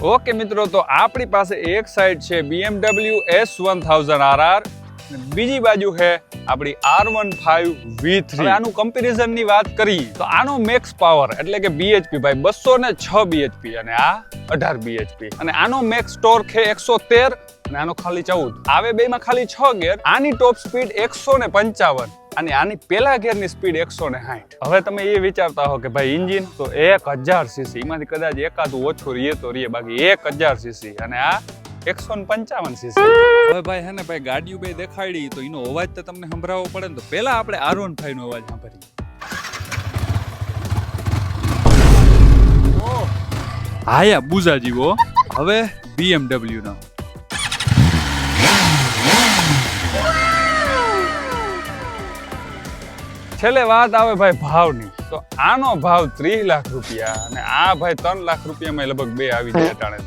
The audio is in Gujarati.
ઓકે મિત્રો, તો આપણી પાસે એક સાઈડ છે BMW S one thousand R બીજી બાજુ છે આપણી R one five V three આનું કમ્પેરિઝનની વાત કરી તો આનો મેક્સ પાવર એટલે કે બીએચપી ભાઈ બસો ને છ બીએચપી અને આ અઢાર બીએચપી અને આનો મેક્સ ટોર્ક છે એકસો તેર અને આનો ખાલી ચૌદ. આવે બેમાં ખાલી છ ગેર, આની ટોપ સ્પીડ એકસો ને પંચાવન. અને આની પેલા ગેરની સ્પીડ એકસો ને સાઠ. હવે તમે એ વિચારતા હો કે ભાઈ ઇન્જિન તો એક હજાર સીસી એમાંથી કદાચ એકાદું ઓછું રહીએ તો રહીએ બાકી એક હજાર સીસી અને આ એકસો ને પંચાવન સીસી હવે ભાઈ હે ને ભાઈ ગાડીઓ બે દેખાડી તો એનો અવાજ તો તમને સંભળાવવો પડે ને તો પેલા આપણે આર વન ફાઈવ નો અવાજ સાંભળીએ. હાયા બુઝા જીવો હવે BMW નો. છેલ્લે વાત આવે ભાઈ ભાવની. તો આનો ભાવ ત્રીસ લાખ રૂપિયા અને આ ભાઈ ત્રણ લાખ રૂપિયામાં લગભગ બે આવી જાય ટાણે